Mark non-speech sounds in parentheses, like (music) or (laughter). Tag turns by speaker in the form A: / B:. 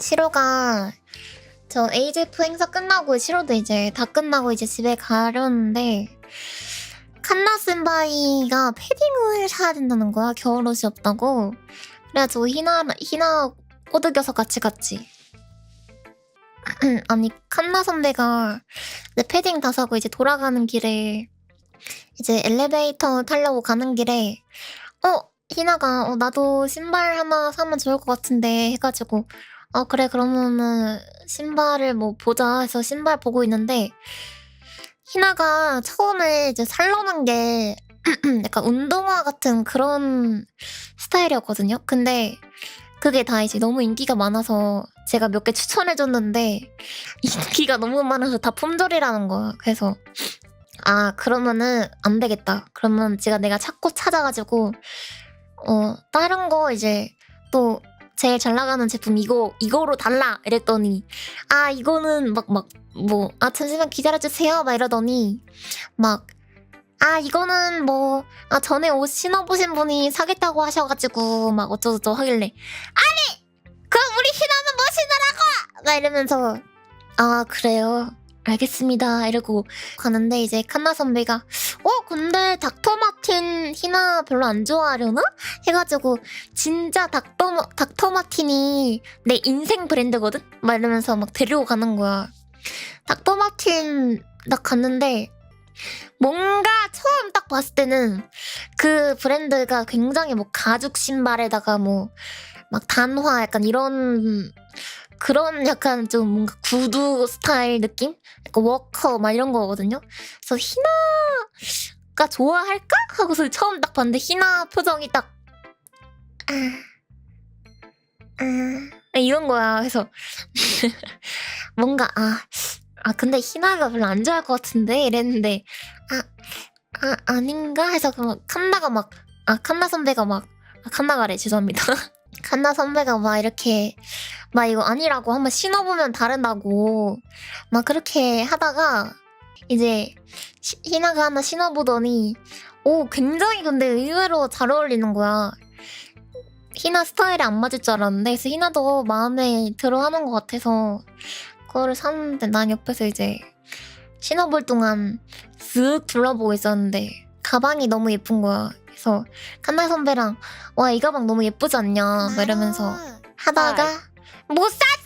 A: 시로가 저 AJF 행사 끝나고 시로도 이제 다 끝나고 이제 집에 가려는데 칸나 센바이가 패딩을 사야 된다는 거야. 겨울 옷이 없다고. 그래가지고 희나 희나 꼬드겨서 같이 갔지. (clears throat) 아니 칸나 선배가 이제 패딩 다 사고 이제 돌아가는 길에 이제 엘리베이터 타려고 가는 길에 어 희나가 어, 나도 신발 하나 사면 좋을 것 같은데 해가지고 어 그래 그러면은 신발을 뭐 보자 해서 신발 보고 있는데 희나가 처음에 이제 살려는 게 (clears throat) 약간 운동화 같은 그런 스타일이었거든요. 근데 그게 다 이제 너무 인기가 많아서 제가 몇 개 추천해줬는데 (laughs) 인기가 너무 많아서 다 품절이라는 거야. 그래서 아 그러면은 안 되겠다. 그러면 제가 내가 찾고 찾아가지고 어 다른 거 이제 또 제일 잘 나가는 제품 이거 이거로 달라! 이랬더니 아 이거는 막 막 뭐 아 잠시만 기다려 주세요! 막 이러더니 막 아 이거는 뭐 아 전에 옷 신어보신 분이 사겠다고 하셔가지고 막 어쩌고저쩌고 하길래 아니! 그럼 우리 희나는 뭐 신으라고! 막 이러면서 아 그래요? 알겠습니다! 이러고 가는데 이제 칸나 선배가 어 근데 닥터 마틴 희나 별로 안 좋아하려나 해가지고 진짜 닥터 닥터 마틴이 내 인생 브랜드거든 막 이러면서 막 데리고 가는 거야 닥터 마틴 나 갔는데 뭔가 처음 딱 봤을 때는 그 브랜드가 굉장히 뭐 가죽 신발에다가 뭐 막 단화 약간 이런 그런 약간 좀 뭔가 구두 스타일 느낌? 약간 워커 막 이런 거거든요. 그래서 희나 가 좋아할까? 하고서 처음 딱 봤는데 희나 표정이 딱 아, 아, 이런 거야. 그래서 (laughs) 뭔가 아, 아 근데 희나가 별로 안 좋아할 것 같은데 이랬는데 아, 아 아닌가 해서 그 칸나가 막 아 칸나 선배가 막 아, 칸나가래 죄송합니다. (laughs) 칸나 선배가 막 이렇게 막 이거 아니라고 한번 신어보면 다른다고 막 그렇게 하다가 이제 시- 희나가 하나 신어보더니 오 굉장히 근데 의외로 잘 어울리는 거야. 희나 스타일에 안 맞을 줄 알았는데 그래서 희나도 마음에 들어하는 것 같아서 그거를 샀는데 난 옆에서 이제 신어볼 동안 쓱 둘러보고 있었는데 가방이 너무 예쁜 거야. 그래서 칸나 선배랑 와 이 가방 너무 예쁘지 않냐 막 이러면서 하다가 못 사줘